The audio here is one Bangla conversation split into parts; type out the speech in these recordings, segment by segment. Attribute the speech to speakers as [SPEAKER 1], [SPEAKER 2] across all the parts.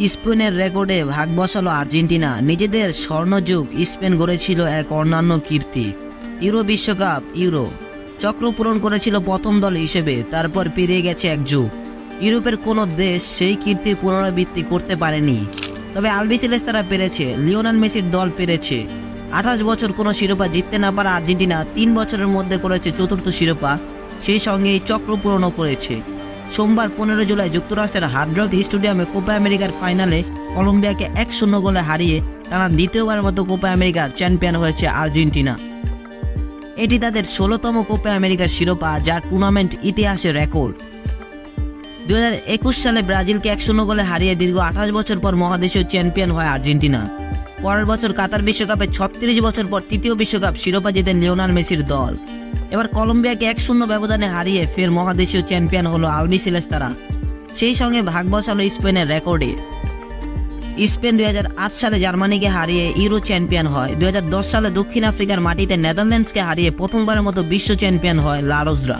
[SPEAKER 1] স্পেনের রেকর্ডে ভাগ বসালো আর্জেন্টিনা। নিজেদের স্বর্ণযুগ স্পেন গড়েছিল এক অন্যান্য কীর্তি। ইউরো বিশ্বকাপ, ইউরো। চক্র পূরণ করেছিল প্রথম দল হিসেবে, তারপর পেরিয়ে গেছে এক যুগ। ইউরোপের কোনো দেশ সেই কীর্তির পুনরাবৃত্তি করতে পারেনি। তবে আলবিসিলেস তারা পেরেছে, লিওনাল মেসির দল পেরেছে। আঠাশ বছর কোনো শিরোপা জিততে না পারা আর্জেন্টিনা তিন বছরের মধ্যে করেছে চতুর্থ শিরোপা, সেই সঙ্গে চক্র পূরণও করেছে। সোমবার পনেরো জুলাই যুক্তরাষ্ট্রের হার্ডরক স্টেডিয়ামে কোপা আমেরিকার ফাইনালে কলম্বিয়াকে এক শূন্য গোলে হারিয়ে টানা দ্বিতীয়বার মতো কোপা আমেরিকার চ্যাম্পিয়ন হয়েছে আর্জেন্টিনা। এটি তাদের ষোলোতম কোপা আমেরিকার শিরোপা যা টুর্নামেন্ট ইতিহাসে রেকর্ড। দু হাজার একুশ সালে ব্রাজিলকে এক শূন্য গোলে হারিয়ে দীর্ঘ আঠাশ বছর পর মহাদেশীয় চ্যাম্পিয়ন হয় আর্জেন্টিনা। পরের বছর কাতার বিশ্বকাপে ছত্রিশ বছর পর তৃতীয় বিশ্বকাপ শিরোপা জেতেন লিওনার মেসির দল। এবার কলম্বিয়াকে এক শূন্য ব্যবধানে হারিয়ে ফের মহাদেশীয় চ্যাম্পিয়ন হলো আলবি তারা সেই সঙ্গে ভাগ বসালো স্পেনের রেকর্ডে। স্পেন দুই সালে জার্মানিকে হারিয়ে ইউরো চ্যাম্পিয়ন হয়। দুই হাজার দশ সালে দক্ষিণ আফ্রিকার মাটিতে নেদারল্যান্ডসকে হারিয়ে প্রথমবারের মতো বিশ্ব চ্যাম্পিয়ন হয় লারোজরা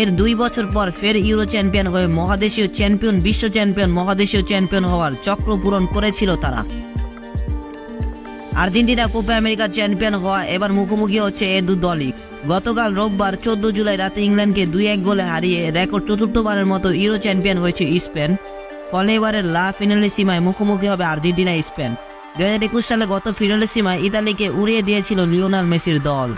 [SPEAKER 1] এর দুই বছর পর ফের ইউরো চ্যাম্পিয়ন হয়ে মহাদেশীয় চ্যাম্পিয়ন, বিশ্ব চ্যাম্পিয়ন, মহাদেশীয় চ্যাম্পিয়ন হওয়ার চক্র পূরণ করেছিল তারা। আর্জেন্টিনা কোপা আমেরিকার চ্যাম্পিয়ন হওয়া এবার মুখোমুখি হচ্ছে এ দু দলই। গতকাল রোববার চোদ্দ জুলাই রাতে ইংল্যান্ডকে দুই এক গোলে হারিয়ে রেকর্ড চতুর্থবারের মতো ইউরো চ্যাম্পিয়ন হয়েছে স্পেন। ফলে এবারের লা ফিনালে সীমায় মুখোমুখি হবে আর্জেন্টিনা স্পেন। দু হাজার একুশ সালে গত ফিনালে সীমায় ইতালিকে উড়িয়ে দিয়েছিল লিওনাল মেসির দল।